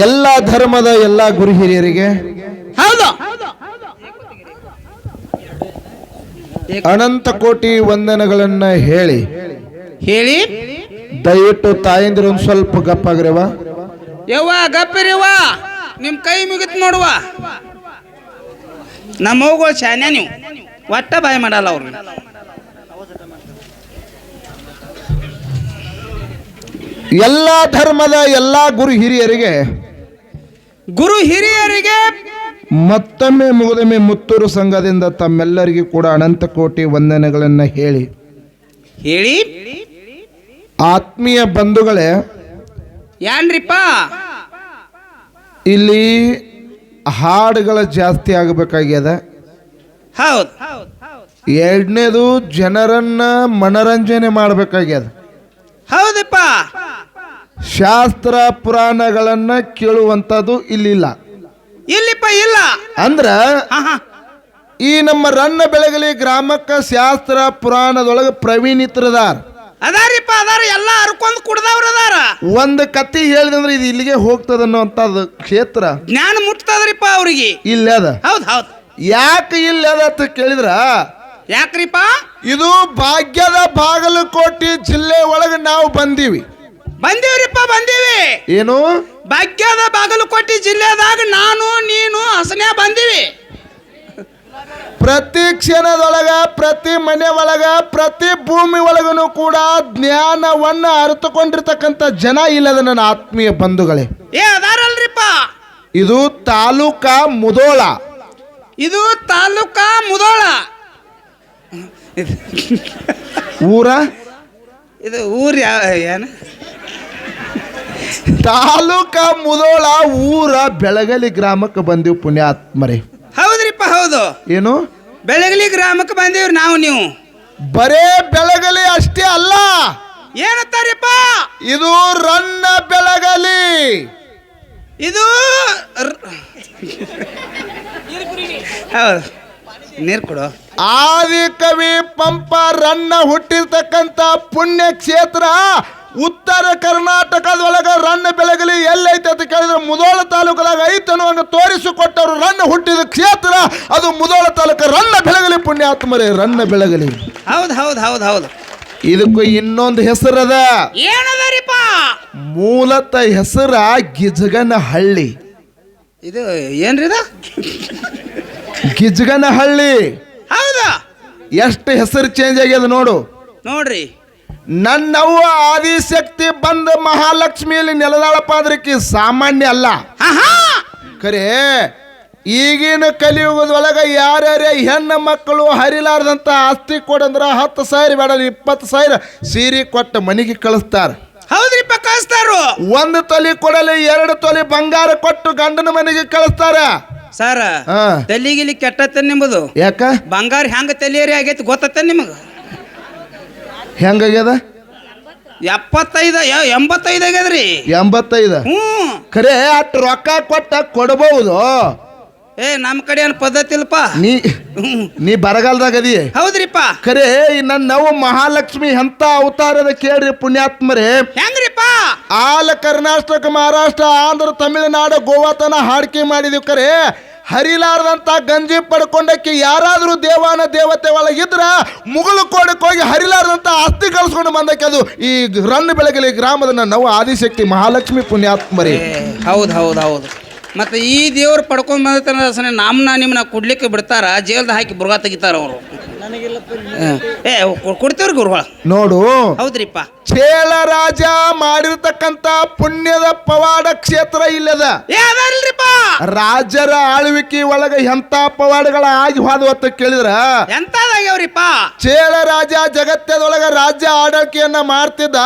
ಎಲ್ಲ ಧರ್ಮದ ಎಲ್ಲ ಗುರು ಹಿರಿಯರಿಗೆ. ಅನಂತ ಕೋಟಿ ವಂದನೆಗಳನ್ನ ಹೇಳಿ. ಹೇಳಿ. ದಯವಿಟ್ಟು ತಾಯಂದಿರು ಒಂದ್ ಸ್ವಲ್ಪ ಗಪ್ಪಾಗ್ರವ ಯವ್ವ ಗಪ್ಪಿರಿವ ನಿಮ್ ಕೈ ಮುಗಿತ್ ನೋಡುವ. ನಮ್ಮ ಹೋಗೋ ಶಾನ್ಯ ನೀವು. ಒಟ್ಟ ಬಾಯಿ ಮಾಡಲ್ಲ ಅವ್ರು. ಎಲ್ಲ ಧರ್ಮದ ಎಲ್ಲ ಗುರು ಹಿರಿಯರಿಗೆ ಗುರು ಹಿರಿಯರಿಗೆ ಮತ್ತೊಮ್ಮೆ ಮುಗದೊಮ್ಮೆ ಮುತ್ತೂರು ಸಂಘದಿಂದ ತಮ್ಮೆಲ್ಲರಿಗೂ ಕೂಡ ಅನಂತ ಕೋಟಿ ವಂದನೆಗಳನ್ನು ಹೇಳಿ. ಹೇಳಿ. ಆತ್ಮೀಯ ಬಂಧುಗಳೇ ಯಾನ್ರಿಪ್ಪ? ಇಲ್ಲಿ ಹಾಡುಗಳ ಜಾಸ್ತಿ ಆಗಬೇಕಾಗ್ಯದ. ಹೌದು. ಎರಡನೇದು ಜನರನ್ನ ಮನರಂಜನೆ ಮಾಡಬೇಕಾಗ್ಯದ. ಹೌದಪ್ಪ. ಶಾಸ್ತ್ರ ಪುರಾಣಗಳನ್ನ ಕೇಳುವಂಥದ್ದು ಇಲ್ಲಿಲ್ಲ. ಇಲ್ಲಿಪ್ಪ ಇಲ್ಲ. ಅಂದ್ರ ಈ ನಮ್ಮ ರನ್ನ ಬೆಳಗಲಿ ಗ್ರಾಮಕ್ಕ ಶಾಸ್ತ್ರ ಪುರಾಣದೊಳಗೆ ಪ್ರವೀಣಿತರದಾರ. ಅದಾರಿಪ್ಪ ಅದಾರ ಎಲ್ಲ ಹರ್ಕೊಂಡ್ ಕುಡ್ದವ್ರ ಅದಾರ. ಒಂದು ಕತ್ತಿ ಹೇಳಿದಂದ್ರೆ ಇದು ಇಲ್ಲಿಗೆ ಹೋಗ್ತದ ಅನ್ನೋಂಥದ್ದು ಕ್ಷೇತ್ರ. ಜ್ಞಾನ ಮುಟ್ತದ್ರಿಪ್ಪ ಅವ್ರಿಗೆ. ಇಲ್ಲ ಅದ. ಹೌದ್ ಹೌದ್. ಯಾಕೆ ಇಲ್ಲ ಅದ ಅಂತ ಕೇಳಿದ್ರ? ಯಾಕ್ರಿಪ್ಪ? ಇದು ಭಾಗ್ಯದ ಬಾಗಲಕೋಟೆ ಜಿಲ್ಲೆ ಒಳಗೆ ನಾವು ಬಂದೀವಿ. ಬಂದೀವ್ರಿಪ್ಪ ಬಂದೀವಿ. ಏನು? ಭಾಗ್ಯದ ಬಾಗಲಕೋಟೆ ಜಿಲ್ಲೆದಾಗ ನಾನು ನೀನು ಹಸನೇ ಬಂದೀವಿ. ಪ್ರತಿ ಕ್ಷಣದೊಳಗ ಪ್ರತಿ ಮನೆ ಒಳಗ ಪ್ರತಿ ಭೂಮಿ ಒಳಗನು ಕೂಡ ಜ್ಞಾನವನ್ನ ಅರಿತುಕೊಂಡಿರ್ತಕ್ಕಂಥ ಜನ ಇಲ್ಲದ ನನ್ನ ಆತ್ಮೀಯ ಬಂಧುಗಳೇ. ಏ ಅದಾರಲ್ರಿಪ್ಪ. ಇದು ತಾಲೂಕ ಮುದೋಳ. ಇದು ತಾಲೂಕ ಮುದೋಳ. ಊರ? ಇದು ಊರ್ ಯಾವ ಏನು? ತಾಲೂಕ ಮುದೋಳ ಊರ ಬೆಳಗಲಿ ಗ್ರಾಮಕ್ಕೆ ಬಂದೀವಿ ಪುಣ್ಯಾತ್ಮರೇ ಹೌದ್ರಿಪ್ಪ ಹೌದು. ಏನು? ಬೆಳಗಲಿ ಗ್ರಾಮಕ್ಕೆ ಬಂದೀವ್ರಿ ನಾವು ನೀವು. ಬರೇ ಬೆಳಗಲಿ ಅಷ್ಟೇ ಅಲ್ಲ. ಏನತ್ತಾರಿಪ್ಪ ಇದು ರನ್ನ ಬೆಳಗಲಿ. ಇದು ರ್- ಹೌದು. ನೀರು ಕೊಡು. ಆದಿ ಕವಿ ಪಂಪ ರನ್ನ ಹುಟ್ಟಿರ್ತಕ್ಕಂಥ ಪುಣ್ಯ ಕ್ಷೇತ್ರ ಉತ್ತರ ಕರ್ನಾಟಕದೊಳಗ ರನ್ನ ಬೆಳಗಲಿ ಎಲ್ಲೈತೆ ಅಂತ ಕೇಳಿದ್ರೆ ಮುದೋಳ ತಾಲೂಕದಾಗ ಐತನು ಅನ್ನುವಂಗ ತೋರಿಸಿಕೊಟ್ಟವರು ರನ್ನ ಹುಟ್ಟಿದ ಕ್ಷೇತ್ರ ಅದು ಮುದೋಳ ತಾಲೂಕ ರನ್ನ ಬೆಳಗಲಿ ಪುಣ್ಯಾತ್ಮರೇ ರನ್ನ ಬೆಳಗಲಿ. ಹೌದು ಹೌದು ಹೌದು ಹೌದು. ಇದಕ್ಕೂ ಇನ್ನೊಂದು ಹೆಸರದ ಏನದರಿಪ್ಪ? ಮೂಲತ ಹೆಸರ ಗಿಜಗನ ಹಳ್ಳಿ ಇದು ಏನ್ರಿ ಇದು ಗಿಜಗನ ಹಳ್ಳಿ ಹೌದು? ಎಷ್ಟು ಹೆಸರು ಚೇಂಜ್ ಆಗ್ಯದ ನೋಡು. ನೋಡ್ರಿ. ನನ್ನವ್ವ ಆದಿಶಕ್ತಿ ಬಂದ ಮಹಾಲಕ್ಷ್ಮಿಯಲ್ಲಿ ನೆಲದಾಳಪ್ಪ ಅದ್ರಕ್ಕೆ ಸಾಮಾನ್ಯ ಅಲ್ಲ. ಕರೆ ಖರೆ ಈಗಿನ ಕಲಿಯುಗದೊಳಗ ಯಾರ್ಯಾರೇ ಹೆಣ್ಣು ಮಕ್ಕಳು ಹರಿಲಾರ್ದಂತ ಆಸ್ತಿ ಕೊಡಂದ್ರ ಹತ್ತು ಸಾವಿರ ಬೇಡ ಇಪ್ಪತ್ತು ಸಾವಿರ ಸೀರೆ ಕೊಟ್ಟು ಮನೆಗೆ ಕಳಿಸ್ತಾರ. ಹೌದ್ರಿಪ್ಪ ಕಳಿಸ್ತಾರು ಒಂದು ತೊಲಿ ಕೊಡಲಿ ಎರಡು ತೊಲಿ ಬಂಗಾರ ಕೊಟ್ಟು ಗಂಡನ ಮನೆಗೆ ಕಳಿಸ್ತಾರ. ಸರ್ ಹಾ. ತಲಿಗಿಲಿ ಕೆಟ್ಟತ್ತ ನಿಮ್ಮದು ಯಾಕ? ಬಂಗಾರ ಹೆಂಗ ತಲಿಯರಿ ಆಗೈತಿ ಗೊತ್ತತ್ತ ನಿಮಗ? ಹೆಂಗಾಗ್ಯದ? ಎಪ್ಪತ್ತೈದು ಯ- ಎಂಬತ್ತೈದು ಆಗ್ಯದ್ರಿ. ಎಂಬತ್ತೈದ. ಹ್ಞೂ. ಖರೆ ಅಷ್ಟು ರೊಕ್ಕ ಕೊಟ್ಟ ಕೊಡಬಹುದು ಏ ನಮ್ಮ ಕಡೆ ಏನು ಪದ್ಧತಿ ಇಲ್ಲಪ್ಪ? ನೀ ನೀ ಬರಗಾಲದಾಗ ಅದಿ? ಹೌದ್ರಿಪ್ಪ. ಖರೆ ಈ ನನ್ನ ನವ ಮಹಾಲಕ್ಷ್ಮಿ ಎಂತ ಅವತಾರದ ಕೇಳ್ರಿ ಪುಣ್ಯಾತ್ಮರೇ. ಹೆಂಗ್ರಿಪ್ಪ? ಆಲ ಕರ್ನಾಟಕ, ಮಹಾರಾಷ್ಟ್ರ, ಆಂಧ್ರ, ತಮಿಳುನಾಡು, ಗೋವಾ ತನ ಹಾಡಿಕೆ ಮಾಡಿದೀವಿ ಕರೆ. ಹರಿಲಾರದಂತ ಗಂಜಿ ಪಡ್ಕೊಂಡಕ್ಕೆ ಯಾರಾದರೂ ದೇವಾನ ದೇವತೆ ಒಳಗಿದ್ರ ಮುಗುಳು ಕೋಡಕ್ಕೆ ಹೋಗಿ ಹರಿಲಾರದಂತ ಆಸ್ತಿ ಕಳ್ಸ್ಕೊಂಡು ಬಂದಕ್ಕೆ ಅದು ಈ ರನ್ ಬೆಳಗಲಿ ಗ್ರಾಮದ ನವ ಆದಿಶಕ್ತಿ ಮಹಾಲಕ್ಷ್ಮಿ ಪುಣ್ಯಾತ್ಮರಿ. ಹೌದು ಹೌದು ಹೌದು. ಮತ್ತೆ ಈ ದೇವ್ರು ಪಡ್ಕೊಂಡು ಬಂದ ನಾಮನ ನಿಮ್ನ ನಿಮ್ಮನ್ನ ಕುಡ್ಲಿಕ್ಕೆ ಬಿಡ್ತಾರ, ಜೇಲ್ದ ಹಾಕಿ ಬುರ್ಗ ತೆಗಿತಾರ ಅವರು. ಏ ಕೊ- ಕೊಡ್ತೇವ್ರಿ ಗುರುಗಳ ನೋಡು. ಹೌದ್ರಿಪ್ಪ. ಚೇಳ ರಾಜ ಮಾಡಿರ್ತಕ್ಕಂತ ಪುಣ್ಯದ ಪವಾಡ ಕ್ಷೇತ್ರ ಇಲ್ಲದ. ರಾಜರ ಆಳ್ವಿಕೆ ಒಳಗ ಎಂತ ಪವಾಡಗಳ ಆಗಿ ಹೋದ ಅಂತ ಕೇಳಿದ್ರ? ಎಂತ ಚೇಳ ರಾಜ ಜಗತ್ತದೊಳಗ ರಾಜ್ಯ ಆಡಳಿಕೆಯನ್ನ ಮಾಡ್ತಿದ್ದ.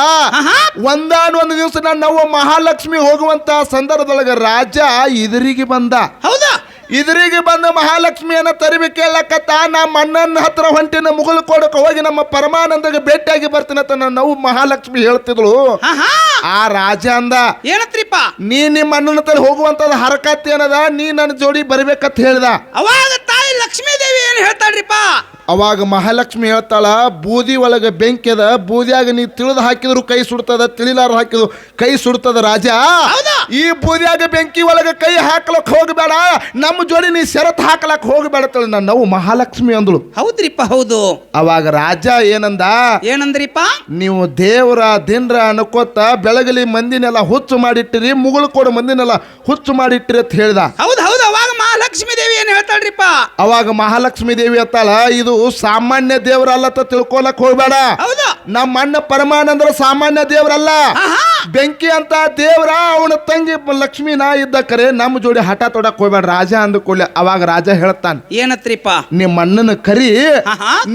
ಒಂದಾನೊಂದು ಒಂದಾನ ಒಂದು ದಿವಸ ನಾವು ಮಹಾಲಕ್ಷ್ಮಿ ಹೋಗುವಂತ ಸಂದರ್ಭದೊಳಗ ರಾಜ ಇದರಿಗೆ ಬಂದ. ಹೌದಾ? ಇದರಿಗೆ ಬಂದ ಮಹಾಲಕ್ಷ್ಮಿಯನ್ನ ತರಿಬೇಕೇಳಕತ್ತ ನಮ್ಮ ಅಣ್ಣನ ಹತ್ರ ಹೊಂಟಿನ ಮುಗುಳು ಕೊಡಕ್ಕೆ ಹೋಗಿ ನಮ್ಮ ಪರಮಾನಂದಗೆ ಭೇಟಿಯಾಗಿ ಬರ್ತೀನಿ ಅಂತ ನನ್ನ ನಾವು ಮಹಾಲಕ್ಷ್ಮಿ ಹೇಳ್ತಿದ್ಳು. ಆ ರಾಜ ಅಂದ ಏನತ್ರಿಪ್ಪ? ನೀ ನಿಮ್ಮ ಅಣ್ಣನ ಹತ್ರ ಹೋಗುವಂತದ ಹರಕತ್ ಏನದ? ನೀ ನನ್ನ ಜೋಡಿ ಬರ್ಬೇಕಂತ ಹೇಳ್ದ. ಅವಾಗ ದೇವಿ ಏನು ಹೇಳ್ತಾಳ್ರಿಪ್ಪ? ಅವಾಗ ಮಹಾಲಕ್ಷ್ಮಿ ಹೇಳ್ತಾಳ ಬೂದಿ ಒಳಗ ಬೆಂಕಿದ ಬೂದಿಯಾಗ ನೀ ತಿಳಿದು ಹಾಕಿದ್ರು ಕೈ ಸುಡ್ತದ ತಿಳಿಲಾರ ಹಾಕಿದ್ರು ಕೈ ಸುಡ್ತದ ರಾಜ? ಈ ಬೂದಿಯಾಗ ಬೆಂಕಿ ಒಳಗ ಕೈ ಹಾಕ್ಲಕ್ ಹೋಗಬೇಡ ನಮ್ಮ ಜೋಡಿ ನೀ ಶರತ್ ಹಾಕ್ಲಕ್ ಹೋಗಬೇಡ ತಳಿ ನನ್ನ ನಾವು ಮಹಾಲಕ್ಷ್ಮಿ ಅಂದಳು. ಹೌದ್ರಿಪ್ಪ ಹೌದು. ಅವಾಗ ರಾಜ ಏನಂದ? ಏನಂದ್ರಿಪ್ಪ? ನೀವು ದೇವರ ದಿನ್ರ ಅನ್ಕೋತ ಬೆಳಗಲಿ ಮಂದಿನೆಲ್ಲ ಹುಚ್ಚು ಮಾಡಿಟ್ಟಿರಿ ಮುಗುಳು ಕೊಡು ಮಂದಿನೆಲ್ಲ ಹುಚ್ಚು ಮಾಡಿಟ್ಟಿರಿ ಅಂತ ಹೇಳ್ದ. ಹೌದು. ಮಹಾಲಕ್ಷ್ಮೀ ದೇವಿ ಏನು ಹೇಳ್ತಾಳ್ರಿಪ್ಪ? ಅವಾಗ ಮಹಾಲಕ್ಷ್ಮೀ ದೇವಿ ಅತ್ತಾಳ ಇದು ಸಾಮಾನ್ಯ ದೇವರಲ್ಲ ಅಂತ ತಿಳ್ಕೊಳಕ್ ಹೋಗ್ಬೇಡ. ಹೌದು. ನಮ್ಮ ಅಣ್ಣ ಪರಮಾನಂದ್ರ ಸಾಮಾನ್ಯ ದೇವರಲ್ಲ. ಬೆಂಕಿ ಅಂತ ದೇವ್ರ ಅವನ ತಂಗಿ ಲಕ್ಷ್ಮೀನ ನಾ ಇದ್ದ ಕರೆ ನಮ್ಮ ಜೋಡಿ ಹಠ ತೊಡಕ್ ಹೋಗ್ಬೇಡ. ರಾಜ ಅಂದ್ಕೊಳ್ಳಿ ಅವಾಗ ರಾಜ ಹೇಳ್ತಾನ ಏನತ್ರಿಪ್ಪ? ನಿಮ್ಮ ಅಣ್ಣನ ಕರಿ.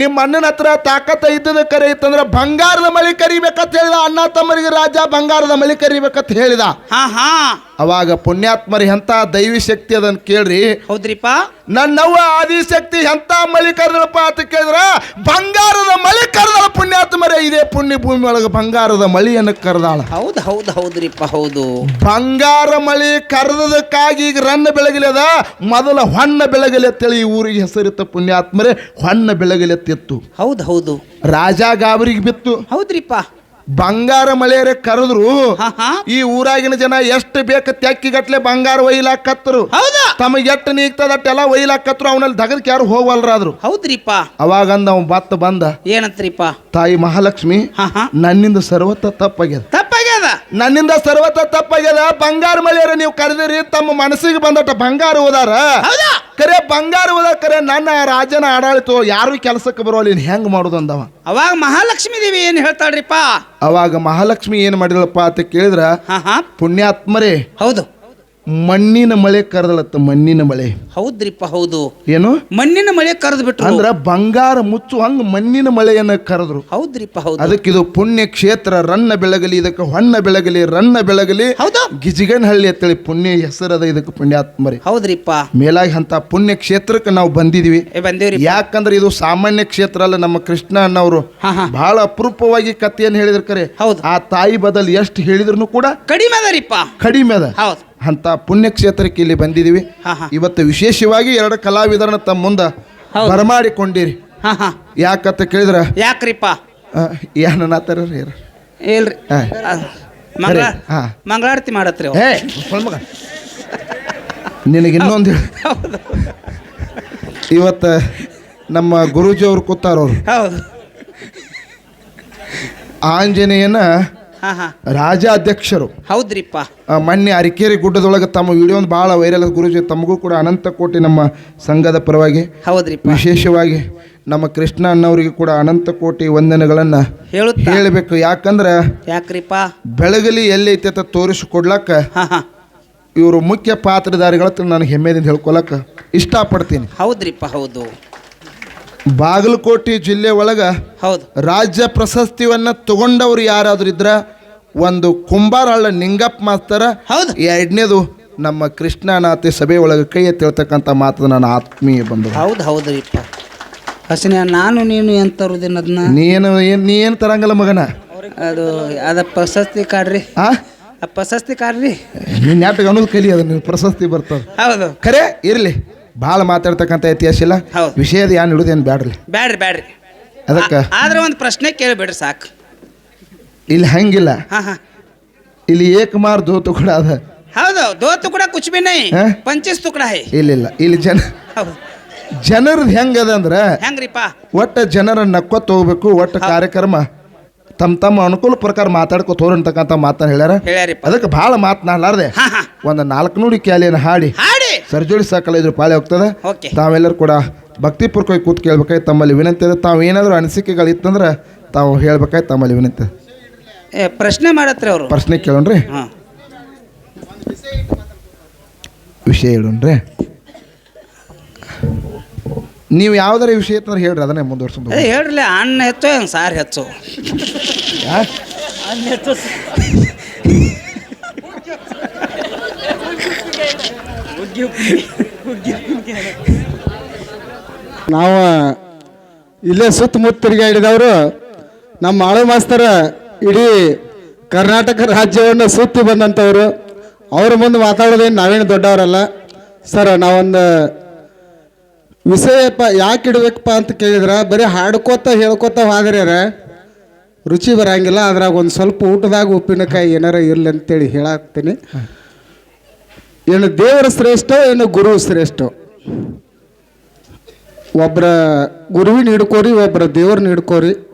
ನಿಮ್ಮ ಅಣ್ಣನ ಹತ್ರ ತಾಕತ್ತ ಇದ್ದದ ಕರೆ ಇತ್ತಂದ್ರ ಬಂಗಾರದ ಮಳಿ ಕರಿಬೇಕಂತ ಹೇಳಿದ ಅಣ್ಣ ತಮ್ಮರಿಗೆ ರಾಜ ಬಂಗಾರದ ಮಳಿ ಕರಿಬೇಕಂತ ಹೇಳಿದ. ಹಾ ಹಾ ಅವಾಗ ಪುಣ್ಯಾತ್ಮರಿ ಎಂತ ದೈವಿ ಶಕ್ತಿ ಅದನ್ನ ಕೇಳ್ರಿ. ಹೌದ್ರಿಪ್ಪ. ನನ್ನವ್ವ ಆದಿಶಕ್ತಿ ಎಂತ ಮಳಿ ಕರೆದಳಪ್ಪ ಅಂತ ಕೇಳಿದ್ರ ಬಂಗಾರದ ಮಳಿ ಕರೆದಳ ಪುಣ್ಯಾತ್ಮರೇ ಇದೇ ಪುಣ್ಯ ಭೂಮಿ ಒಳಗೆ ಬಂಗಾರದ ಮಳಿಯನ್ನು ಕರೆದಾಳ. ಹೌದು ಹೌದು ಹೌದ್ರಿಪ್ಪ ಹೌದು. ಬಂಗಾರ ಮಳಿ ಕರೆದದಕ್ಕಾಗಿ ಈಗ ರನ್ನ ಬೆಳಗಲಿದ ಮೊದಲ ಹೊನ್ನ ಬೆಳಗಲೆ ತಳಿ ಈ ಊರಿಗೆ ಹೆಸರಿತ್ತ ಪುಣ್ಯಾತ್ಮರೇ ಹೊನ್ನ ಬೆಳಗಲೆತ್ತಿತ್ತು ಹೌದು ಹೌದು. ರಾಜ ಗಾಬರಿಗೆ ಬಿತ್ತು. ಹೌದ್ರಿಪ್ಪ. ಬಂಗಾರ ಮಳೆಯರೆ ಕರೆದ್ರು ಈ ಊರಾಗಿನ ಜನ ಎಷ್ಟು ಬೇಕು ತೆಕ್ಕಿಗಟ್ಲೆ ಬಂಗಾರ ಒಯ್ಲಾಕತ್ರು ತಮಗೆ ತಮಗೆ ನೀಗ್ತದ ಅಟ್ಟೆಲ್ಲ ಒಯ್ಲಾಕತ್ರು ಅವನಲ್ಲಿ ದಗದಕ್ಕೆ ಯಾರು ಹೋಗಲ್ರಾದ್ರು ಹೌದ್ರಿಪ್ಪ ಅವಾಗಂದ ಅವ್ ಬತ್ತ ಬಂದ. ಏನಂತ್ರಿಪ್ಪ ತಾಯಿ ಮಹಾಲಕ್ಷ್ಮಿ ನನ್ನಿಂದ ಸರ್ವತ್ತ ತಪ್ಪಾಗ್ಯದ. ತಪ್ಪಾಗ್ಯದ? ನನ್ನಿಂದ ಸರ್ವತ್ತ ತಪ್ಪಾಗ್ಯದ. ಬಂಗಾರ ಮಳೆಯರ ನೀವು ಕರೆದಿರಿ ತಮ್ಮ ಮನಸ್ಸಿಗೆ ಬಂದಟ್ಟ ಬಂಗಾರ ಹೋದಾರ. ಹೌದಾ? ಕರೆ ಬಂಗಾರ ಹೋದ ಕರೆ ನನ್ನ ರಾಜನ ಆಡಳಿತ ಯಾರು ಕೆಲಸಕ್ಕೆ ಬರೋಲ್ಲ ಇನ್ ಹೆಂಗ್ ಮಾಡುದು ಅಂದವ? ಅವಾಗ ಮಹಾಲಕ್ಷ್ಮೀ ದೇವಿ ಏನು ಹೇಳ್ತಾಳ್ರಿಪ್ಪ? ಅವಾಗ ಮಹಾಲಕ್ಷ್ಮಿ ಏನ್ ಮಾಡಿದಳಪ್ಪ ಅಂತ ಕೇಳಿದ್ರ ಹಾ ಹಾ. ಪುಣ್ಯಾತ್ಮರೇ. ಹೌದು. ಮಣ್ಣಿನ ಮಳೆ ಕರೆದಳತ್ತ ಮಣ್ಣಿನ ಮಳೆ. ಹೌದ್ರಿಪ್ಪ ಹೌದು. ಏನು? ಮಣ್ಣಿನ ಮಳೆ ಕರೆದು ಬಿಟ್ರು ಅಂದ್ರ ಬಂಗಾರ ಮುಚ್ಚು ಹಂಗ ಮಣ್ಣಿನ ಮಳೆಯನ್ನ ಕರೆದ್ರು. ಹೌದ್ರಿಪ್ಪ ಹೌದು. ಅದಕ್ಕೆ ಇದು ಪುಣ್ಯ ಕ್ಷೇತ್ರ ರನ್ನ ಬೆಳಗಲಿ ಇದಕ್ಕೆ ಹೊನ್ನ ಬೆಳಗಲಿ ರನ್ನ ಬೆಳಗಲಿ. ಹೌದು. ಗಿಜಿಗನಹಳ್ಳಿ ಅಂತೇಳಿ ಪುಣ್ಯ ಹೆಸರದ ಇದಕ್ಕೆ ಪುಣ್ಯಾತ್ಮರಿ ಹೌದ್ರಿಪ್ಪ. ಮೇಲಾಗಿ ಅಂತ ಪುಣ್ಯ ಕ್ಷೇತ್ರಕ್ಕೆ ನಾವು ಬಂದಿದೀವಿ. ಬಂದೇವ್ರಿ ಯಾಕಂದ್ರೆ ಇದು ಸಾಮಾನ್ಯ ಕ್ಷೇತ್ರ ಅಲ್ಲ ನಮ್ಮ ಕೃಷ್ಣ ಹಾ ಬಹಳ ಅಪರೂಪವಾಗಿ ಕಥೆಯನ್ನು ಹೇಳಿದ್ರು ಕರೆ. ಹೌದು. ಆ ತಾಯಿ ಬದಲು ಎಷ್ಟು ಹೇಳಿದ್ರು ಕೂಡ ಕಡಿಮೆ ಅದರಿಪ್ಪ ಕಡಿಮೆ ಅದ. ಹೌದು. ಅಂತ ಪುಣ್ಯಕ್ಷೇತ್ರಕ್ಕೆ ಇಲ್ಲಿ ಬಂದಿದ್ದೀವಿ. ಇವತ್ತು ವಿಶೇಷವಾಗಿ ಎರಡು ಕಲಾವಿದರನ್ನ ತಮ್ಮ ಮುಂದೆ. ಬರಮಾಡಿಕೊಂಡಿರಿ. ಹಾ ಹಾ. ಯಾಕಂತ ಕೇಳಿದ್ರ? ಯಾಕ್ರಿಪ್ಪ? ಏನನ್ನತ್ತಾರ ಇಲ್ರಿ. ಮಂಗಳಾರತಿ ಮಾಡತ್ರಿ ಮಗ. ನಿನಗೆ ಇನ್ನೊಂದು ಇವತ್ತ ನಮ್ಮ ಗುರುಜಿ ಅವ್ರು ಕೂತಾರವ್ರು ಅವ್ರು. ಆಂಜನೇಯನ ಹಾ ಅಧ್ಯಕ್ಷರು. ಹೌದ್ರಿಪ್ಪ. ಮೊನ್ನೆ ಅರಿಕೇರಿ ಗುಡ್ಡದೊಳಗೆ ತಮ್ಮ ವಿಡಿಯೋ ಒಂದು ಭಾಳ ವೈರಲ್ ಗುರುಜಿ ತಮಗೂ ಕೂಡ ಅನಂತ ಕೋಟಿ ನಮ್ಮ ಸಂಘದ ಪರವಾಗಿ ಹೌದ್ರಿಪ್ಪ. ವಿಶೇಷವಾಗಿ ನಮ್ಮ ಕೃಷ್ಣ ಅನ್ನವರಿಗೆ ಕೂಡ ಅನಂತ ಕೋಟಿ ವಂದನೆಗಳನ್ನು ಹೇಳುತ್ತಾ? ಹೇಳಬೇಕು. ಯಾಕಂದ್ರ ಯಾಕ್ರಿಪ್ಪ? ಬೆಳಗಲಿ ಎಲ್ಲೈತೆ ಅಂತ ತೋರಿಸಿಕೊಡ್ಲಕ್ಕ ಇವರು ಮುಖ್ಯ ಪಾತ್ರಧಾರಿಗಳ ನನಗೆ ಹೆಮ್ಮೆದಿಂದ ಹೇಳ್ಕೊಳಕ್ಕ ಇಷ್ಟಪಡ್ತೀನಿ. ಹೌದ್ರಿಪ್ಪ ಹೌದು. ಬಾಗಲಕೋಟೆ ಜಿಲ್ಲೆ ಒಳಗ ಹೌದು. ರಾಜ್ಯ ಪ್ರಶಸ್ತಿಯನ್ನ ತಗೊಂಡವ್ರು ಯಾರಾದ್ರೂ ಇದ್ರ ಒಂದು ಕುಂಬಾರಹಳ್ಳ ನಿಂಗಪ್ಪ ಮಾಸ್ತರ ಹೌದು. ಎರಡನೇದು ನಮ್ಮ ಕೃಷ್ಣನಾಥಿ ಸಭೆ ಒಳಗೆ ಕೈ ಎತ್ತಿರ್ತಕ್ಕಂಥ ಮಾತು ನನ್ನ ಆತ್ಮೀಯ ಬಂದು ಹೌದು ಹೌದು ರೀಪ್ಪ. ಹಸಿನ ನಾನು ನೀನು ಎಂತರುದಿನ ಅದನ್ನ ನೀನು ಏನು ನೀ ಏನು ತರಂಗಲ್ಲ ಮಗನ? ಅದು ಅದ ಪ್ರಶಸ್ತಿ ಕಾಡ್ರಿ. ಆ? ಆ ಪ್ರಶಸ್ತಿ ಕಾಡ್ರಿ. ನೀನು ನಾಟಕ ಅನ್ನೋದು ಕಲಿ ಅದು ನಿನ್ ಪ್ರಶಸ್ತಿ ಬರ್ತದ. ಹೌದು. ಖರೆ ಇರ್ಲಿ. ಭಾಳ ಮಾತಾಡ್ತಕ್ಕಂಥ ಇತಿಹಾಸ ಇಲ್ಲ. ಹೌದು. ವಿಷಯದ ಏನು ಇಡುದೇನು ಬ್ಯಾಡ್ರಿ? ಬ್ಯಾಡ್ರಿ ಬ್ಯಾಡ್ರಿ. ಅದಕ್ಕೆ? ಆದ್ರೆ ಒಂದು ಪ್ರಶ್ನೆ ಕೇಳಿಬಿಡ್ರಿ ಸಾಕು. ಇಲ್ಲಿ ಹಂಗಿಲ್ಲ. ಹಾ ಹಾ. ಇಲ್ಲಿ ಏಕಮಾರ್ ದೋತು ಕೂಡ ಅದ. ಹೌದು ದೋ ತುಕಡ ಕುಚ್ ಬಿ ನೈ. ಹಾ? ಪಂಚೀಸ್ ತುಕಡ ಹೈ. ಇಲ್ಲಿಲ್ಲ ಇಲ್ಲಿ ಜನ ಹೌದು. ಹೆಂಗ ಹೆಂಗದ ಅಂದ್ರೆ ಹೆಂಗ್ರಿಪ್ಪ ಒಟ್ಟ ಜನರ ನಕ್ಕೊತ್ ಹೋಗ್ಬೇಕು ಒಟ್ಟ ಕಾರ್ಯಕ್ರಮ. ತಮ್ಮ ತಮ್ಮ ಅನುಕೂಲ ಪ್ರಕಾರ ಮಾತಾಡ್ಕೊತ ಹೋರಂತಕ್ಕಂಥ ಮಾತನ್ನ ಹೇಳ್ಯಾರ. ಹೇಳ್ಯಾರಿಪ್ಪ. ಅದಕ್ಕೆ ಭಾಳ ಮಾತನಾಡಲಾರ್ದೆ ಹಾ ಹಾ. ಒಂದು ನಾಲ್ಕು ನುಡಿ ಕ್ಯಾಲಿಯನ್ನು ಹಾಡಿ. ಹಾಡಿ. ಸರ್ಜೋಡಿ ಸಾಕಲ್ಲ ಇದ್ರ ಪಾಳೆ ಹೋಗ್ತದ. ಓಕೆ. ತಾವೆಲ್ಲರೂ ಕೂಡ ಭಕ್ತಿಪೂರ್ವಕವಾಗಿ ಕೂತ್ ಕೇಳ್ಬೇಕಾಯ್ತು ತಮ್ಮಲ್ಲಿ ವಿನಂತಿ ಇದೆ ತಾವು ಏನಾದರೂ ಅನಿಸಿಕೆಗಳು ಇತ್ತಂದ್ರೆ ತಾವು ಹೇಳ್ಬೇಕಾಯ್ತು ತಮ್ಮಲ್ಲಿ ವಿನಂತಿ ಇದೆ. ಪ್ರಶ್ನೆ ಮಾಡತ್ರಿ ಅವರು. ಪ್ರಶ್ನೆ ಕೇಳೋಣ್ರಿ. ಹಾ. ವಿಷಯ ಹೇಳೋಣ್ರಿ. ನೀವು ಯಾವ್ದಾರ ವಿಷಯ ಇತ್ತಂದ್ರೆ ಹೇಳ್ರಿ ಅದನ್ನೇ ಮುಂದುವರ್ಸೋದು ಅದೇ ಹೇಳ್ರಲ್ಲ ಅಣ್ಣ ಹೆಚ್ಚು ಹೆಂಗ್ ಸಾರು ಹೆಚ್ಚು? ನಾವು ಇಲ್ಲೇ ಸುತ್ತಮುತ್ತ ತಿರುಗಾಡಿದವರು ನಮ್ಮ ಆಳು ಮಾಸ್ತರ ಇಡೀ ಕರ್ನಾಟಕ ರಾಜ್ಯವನ್ನು ಸುತ್ತಿ ಬಂದಂಥವ್ರು. ಅವ್ರ ಮುಂದೆ ಮಾತಾಡೋದೇನು ನಾವೇನು ದೊಡ್ಡವರಲ್ಲ. ಸರ್, ನಾವೊಂದು ವಿಷಯಪ್ಪ ಯಾಕೆ ಇಡಬೇಕಪ್ಪ ಅಂತ ಕೇಳಿದ್ರೆ, ಬರೀ ಹಾಡ್ಕೋತ ಹೇಳ್ಕೋತ ಹೋದ್ರೆ ರುಚಿ ಬರಂಗಿಲ್ಲ, ಅದ್ರಾಗ ಒಂದು ಸ್ವಲ್ಪ ಊಟದಾಗ ಉಪ್ಪಿನಕಾಯಿ ಏನಾರ ಇರಲಿ ಅಂತೇಳಿ ಹೇಳಾಕ್ತೀನಿ. ಏನು ದೇವರ ಶ್ರೇಷ್ಠ, ಏನು ಗುರು ಶ್ರೇಷ್ಠ. ಒಬ್ಬರ ಗುರುವಿನ ಹಿಡ್ಕೋರಿ ಒಬ್ಬರ ದೇವ್ರನ್ನ ಹಿಡ್ಕೋರಿ.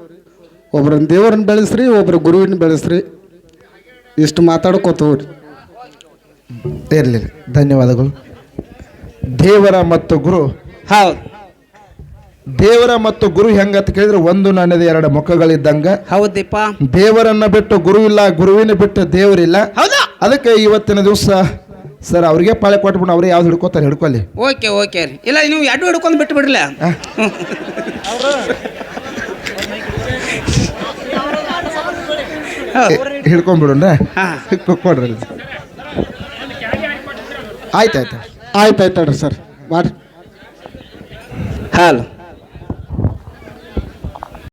ಒಬ್ಬರ ದೇವ್ರನ್ನ ಬೆಳೆಸ್ರಿ ಒಬ್ಬರ ಗುರುವಿನ ಬೆಳೆಸ್ರಿ. ಇಷ್ಟು ಮಾತಾಡ್ಕೋತ ಹೋಗ್ರಿ. ಇರಲಿ ಧನ್ಯವಾದಗಳು. ದೇವರ ಮತ್ತು ಗುರು. ಹೌದು. ದೇವರ ಮತ್ತು ಗುರು ಹೆಂಗಂತ ಕೇಳಿದ್ರೆ ಒಂದು ನನ್ನದು ಎರಡು ಮುಖಗಳಿದ್ದಂಗ. ಹೌದಪ್ಪ. ದೇವರನ್ನ ಬಿಟ್ಟು ಗುರು ಇಲ್ಲ ಗುರುವಿನ ಬಿಟ್ಟು ದೇವರಿಲ್ಲ ಹೌದಾ. ಅದಕ್ಕೆ ಇವತ್ತಿನ ದಿವಸ ಸರ್ ಅವ್ರಿಗೆ ಪಾಳೆ ಕೊಟ್ಬಿಟ್ಟು ಅವ್ರಿಗೆ ಯಾವ್ದು ಹಿಡ್ಕೋತಾರೆ ಹಿಡ್ಕೊಳ್ಳಿ. ಓಕೆ ಓಕೆ ಇಲ್ಲ ನೀವು ಎರಡು ಹಿಡ್ಕೊಂಡು ಬಿಟ್ಟು ಬಿಡ್ರಲ್ಲ ಹಿಡ್ಕೊಂಡ್ಬಿಡೋಣ. ಕೊಡ್ರಿ. ಆಯ್ತು ಆಯ್ತು ಆಯ್ತು ಆಯ್ತು ಸರ್. ಮಾಡಿ ಹಾಲು